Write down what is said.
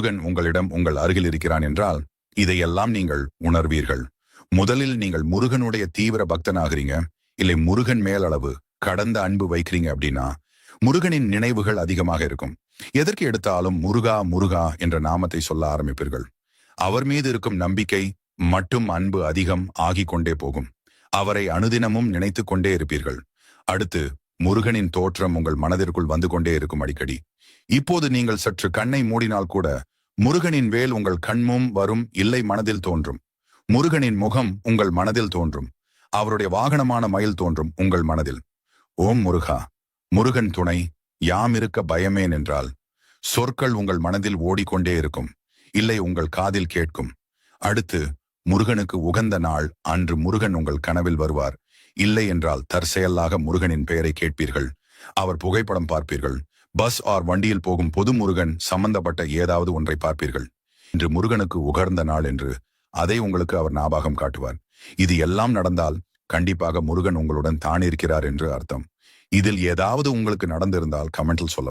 முருகன் உங்களிடம் உங்கள் அருகில் இருக்கிறான் என்றால் இதையெல்லாம் நீங்கள் உணர்வீர்கள். முதலில் நீங்கள் முருகனுடைய தீவிர பக்தனாகிறீங்க. இல்லை முருகன் மேலளவு கடந்த அன்பு வைக்கிறீங்க அப்படின்னா முருகனின் நினைவுகள் அதிகமாக இருக்கும். எதற்கு எடுத்தாலும் முருகா முருகா என்ற நாமத்தை சொல்ல ஆரம்பிப்பீர்கள். அவர் மீது இருக்கும் நம்பிக்கை மட்டும் அன்பு அதிகம் ஆகிக் கொண்டே போகும். அவரை அனுதினமும் நினைத்து கொண்டே இருப்பீர்கள். அடுத்து முருகனின் தோற்றம் உங்கள் மனதிற்குள் வந்து கொண்டே இருக்கும் அடிக்கடி. இப்போது நீங்கள் சற்று கண்ணை மூடினால் கூட முருகனின் வேல் உங்கள் கண்மும் வரும் இல்லை மனதில் தோன்றும். முருகனின் முகம் உங்கள் மனதில் தோன்றும். அவருடைய வாகனமான மயில் தோன்றும் உங்கள் மனதில். ஓம் முருகா முருகன் துணை யாம் இருக்க பயமேன் என்றால் சொற்கள் உங்கள் மனதில் ஓடிக்கொண்டே இருக்கும். இல்லை உங்கள் காதில் கேட்கும். அடுத்து முருகனுக்கு உகந்த நாள் அன்று முருகன் உங்கள் கனவில் வருவார். இல்லை என்றால் தற்செயலாக முருகனின் பெயரை கேட்பீர்கள். அவர் புகைப்படம் பார்ப்பீர்கள். பஸ் ஆர் வண்டியில் போகும் பொது முருகன் சம்பந்தப்பட்ட ஏதாவது ஒன்றை பார்ப்பீர்கள். இன்று முருகனுக்கு உகர்ந்த நாள் என்று அதை உங்களுக்கு அவர் ஞாபகம் காட்டுவார். இது எல்லாம் நடந்தால் கண்டிப்பாக முருகன் உங்களுடன் தான் இருக்கிறார் என்று அர்த்தம். இதில் ஏதாவது உங்களுக்கு நடந்திருந்தால் கமெண்டில் சொல்ல